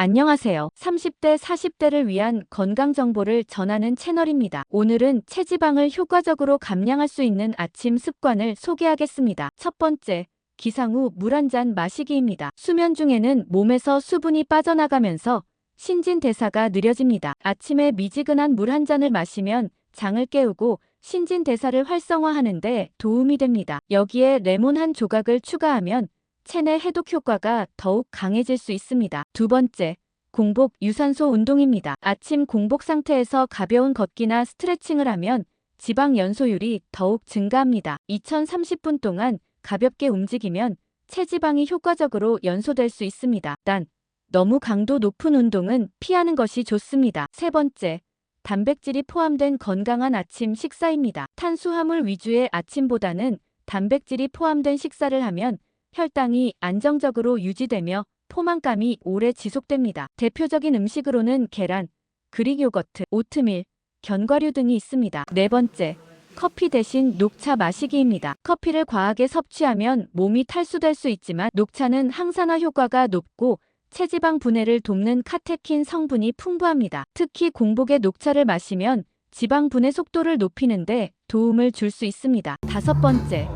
안녕하세요. 30대, 40대를 위한 건강 정보를 전하는 채널입니다. 오늘은 체지방을 효과적으로 감량할 수 있는 아침 습관을 소개하겠습니다. 첫 번째, 기상 후 물 한 잔 마시기입니다. 수면 중에는 몸에서 수분이 빠져나가면서 신진대사가 느려집니다. 아침에 미지근한 물 한 잔을 마시면 장을 깨우고 신진대사를 활성화하는 데 도움이 됩니다. 여기에 레몬 한 조각을 추가하면 체내 해독 효과가 더욱 강해질 수 있습니다. 두 번째, 공복 유산소 운동입니다. 아침 공복 상태에서 가벼운 걷기나 스트레칭을 하면 지방 연소율이 더욱 증가합니다. 2030분 동안 가볍게 움직이면 체지방이 효과적으로 연소될 수 있습니다. 단, 너무 강도 높은 운동은 피하는 것이 좋습니다. 세 번째, 단백질이 포함된 건강한 아침 식사입니다. 탄수화물 위주의 아침보다는 단백질이 포함된 식사를 하면 혈당이 안정적으로 유지되며 포만감이 오래 지속됩니다. 대표적인 음식으로는 계란, 그릭 요거트, 오트밀, 견과류 등이 있습니다. 네 번째, 커피 대신 녹차 마시기입니다. 커피를 과하게 섭취하면 몸이 탈수될 수 있지만 녹차는 항산화 효과가 높고 체지방 분해를 돕는 카테킨 성분이 풍부합니다. 특히 공복에 녹차를 마시면 지방 분해 속도를 높이는데 도움을 줄 수 있습니다. 다섯 번째,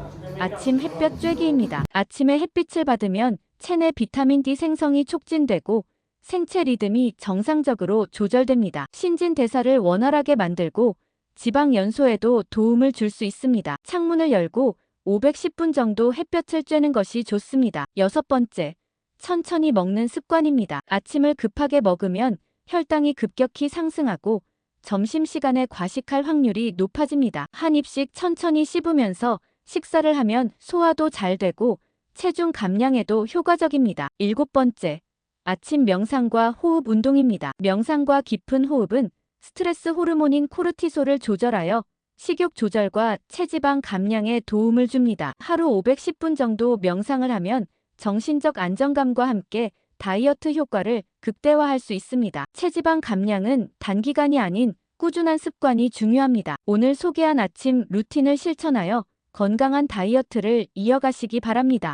아침 햇볕 쬐기입니다. 아침에 햇빛을 받으면 체내 비타민 D 생성이 촉진되고 생체 리듬이 정상적으로 조절됩니다. 신진 대사를 원활하게 만들고 지방 연소에도 도움을 줄 수 있습니다. 창문을 열고 510분 정도 햇볕을 쬐는 것이 좋습니다. 여섯 번째, 천천히 먹는 습관입니다. 아침을 급하게 먹으면 혈당이 급격히 상승하고 점심시간에 과식할 확률이 높아집니다. 한 입씩 천천히 씹으면서 식사를 하면 소화도 잘 되고 체중 감량에도 효과적입니다. 일곱 번째, 아침 명상과 호흡 운동입니다. 명상과 깊은 호흡은 스트레스 호르몬인 코르티솔을 조절하여 식욕 조절과 체지방 감량에 도움을 줍니다. 하루 510분 정도 명상을 하면 정신적 안정감과 함께 다이어트 효과를 극대화할 수 있습니다. 체지방 감량은 단기간이 아닌 꾸준한 습관이 중요합니다. 오늘 소개한 아침 루틴을 실천하여 건강한 다이어트를 이어가시기 바랍니다.